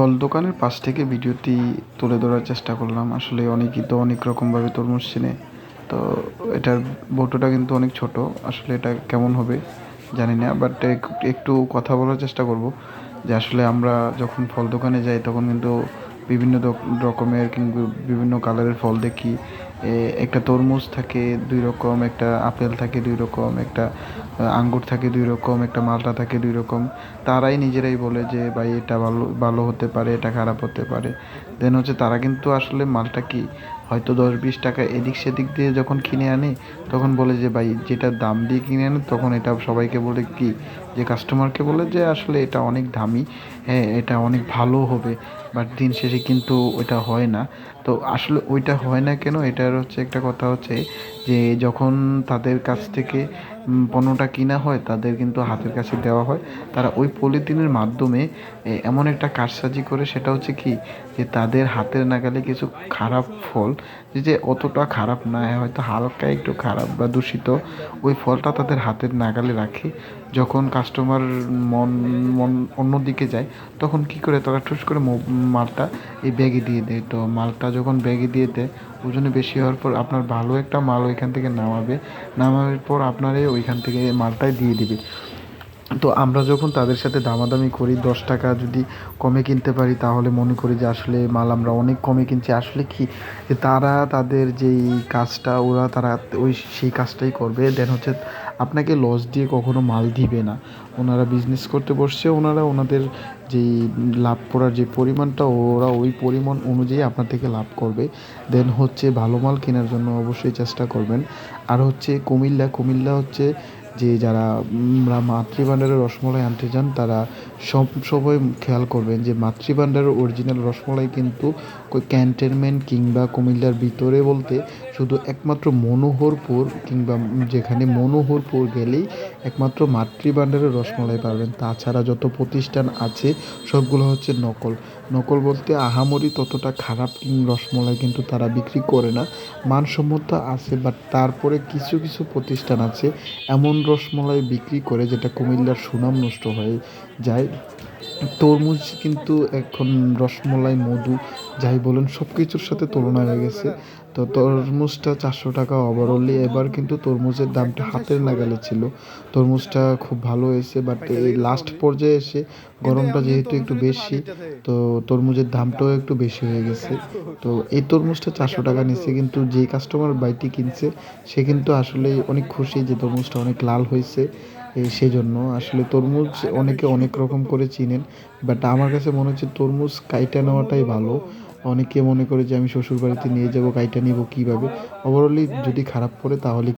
ফল দোকানের পাশ থেকে ভিডিওটি তুলে ধরার চেষ্টা করলাম। আসলে অনেকই তো অনেক রকমভাবে তরমুজ চেনে। তো এটার বোটোটা কিন্তু অনেক ছোট। আসলে এটা কেমন হবে জানি না বাট একটু কথা বলার চেষ্টা করব যে আসলে আমরা যখন ফল দোকানে যাই তখন কিন্তু বিভিন্ন রকমের কিংবা বিভিন্ন কালারের ফল দেখি। একটা তরমুজ থাকে দুই রকম, একটা আপেল থাকে দুই রকম, একটা আঙ্গুর থাকে দুই রকম, একটা মালটা থাকে দুই রকম। তারাই নিজেরাই বলে যে, ভাই, এটা ভালো ভালো হতে পারে, এটা খারাপ হতে পারে। দেন হচ্ছে তারা কিন্তু আসলে মালটা কি, হয়তো দশ বিশ টাকা এদিক সেদিক দিয়ে যখন কিনে আনে, তখন বলে যে, ভাই, যেটা দাম দিয়ে কিনে আনে, তখন এটা সবাইকে বলে কি, যে কাস্টমারকে বলে যে, আসলে এটা অনেক দামি হ্যাঁ এটা অনেক ভালো হবে বাট দিন শেষে কিন্তু ওইটা হয় না। তো আসলে ওইটা হয় না কেন এটার হচ্ছে একটা কথা হচ্ছে যে যখন তাদের কাছ থেকে পণ্যটা কিনা হয়, তাদের কিন্তু হাতের কাছে দেওয়া হয়। তারা ওই পলিথিনের মাধ্যমে এমন একটা কারসাজি করে, সেটা হচ্ছে কি, যে তাদের হাতের নাগালে কিছু খারাপ ফল, যে অতটা খারাপ না হয়তো হালকা একটু খারাপ বা দূষিত, ওই ফলটা তাদের হাতের নাগালে রাখে। যখন কাস্টমার মন মন অন্যদিকে যায়, তখন কি করে, তারা ঠুস করে মালটা এই ব্যাগে দিয়ে দেয়। তো মালটা যখন ব্যাগে দিয়ে দেয়, ওজনে বেশি হওয়ার পর আপনার ভালো একটা মাল ওইখান থেকে নামাবে। নামানোর পর আপনারে ওইখান থেকে মালটাই দিয়ে দিবে। তো আমরা যখন তাদের সাথে দামাদামি করি, দশ টাকা যদি কমে কিনতে পারি, তাহলে মনে করি যে আসলে মাল আমরা অনেক কমে কিনছি। আসলে কি? যে তারা তাদের যেই কাজটা, ওরা তারা ওই সেই কাজটাই করবে। দেন হচ্ছে আপনাকে লস দিয়ে কখনো মাল দিবে না। ওনারা বিজনেস করতে বসছে, ওনারা ওনাদের যেই লাভ করার যে পরিমাণটা, ওরা ওই পরিমাণ অনুযায়ী আপনার থেকে লাভ করবে। দেন হচ্ছে ভালো মাল কেনার জন্য অবশ্যই চেষ্টা করবেন। আর হচ্ছে কুমিল্লা কুমিল্লা হচ্ছে যে যারা মাতৃভাণ্ডারের রসমলাই আনতে যান, তারা সব, সবাই খেয়াল করবেন যে মাতৃভাণ্ডারের অরিজিনাল রসমলাই কিন্তু ক্যান্টনমেন্ট কিংবা কুমিল্লার ভিতরে বলতে শুধু একমাত্র মনোহরপুর কিংবা যেখানে মনোহরপুর গেলেই একমাত্র মাতৃভাণ্ডারের রসমলাই পাবেন। তাছাড়া যত প্রতিষ্ঠান আছে, সবগুলো হচ্ছে নকল। নকল বলতে আহামরি ততটা খারাপ রসমলাই কিন্তু তারা বিক্রি করে না। মানসম্মত আছে বাট তারপরে কিছু কিছু প্রতিষ্ঠান আছে, এমন রসমলাই বিক্রি করে যেটা কুমিল্লার সুনাম নষ্ট হয়ে যায়। তরমুজ কিন্তু এখন রসমলাই, মধু, যাই বলেন সব কিছুর সাথে তুলনা হয়ে গেছে। তো তরমুজটা চারশো টাকা ওভারঅলি এবার কিন্তু তরমুজের দামটা হাতের নাগালে ছিল। তরমুজটা খুব ভালো হয়েছে বাট এই লাস্ট পর্যায়ে এসে গরমটা যেহেতু একটু বেশি, তো তরমুজের দামটাও একটু বেশি হয়ে গেছে। তো এই তরমুজটা চারশো টাকা নিচ্ছে কিন্তু যে কাস্টমার বাইটি কিনছে, সে কিন্তু আসলে অনেক খুশি যে তরমুজটা অনেক লাল হয়েছে। সেই জন্য আসলে তরমুজ অনেকে অনেক রকম করে চিনেন বাট আমার কাছে মনে হচ্ছে তরমুজ কাইটা নেওয়াটাই ভালো। অনেকে মনে করে যে আমি শ্বশুরবাড়িতে নিয়ে যাব, কাইটা নিব কীভাবে? ওভারঅলি যদি খারাপ পড়ে তাহলে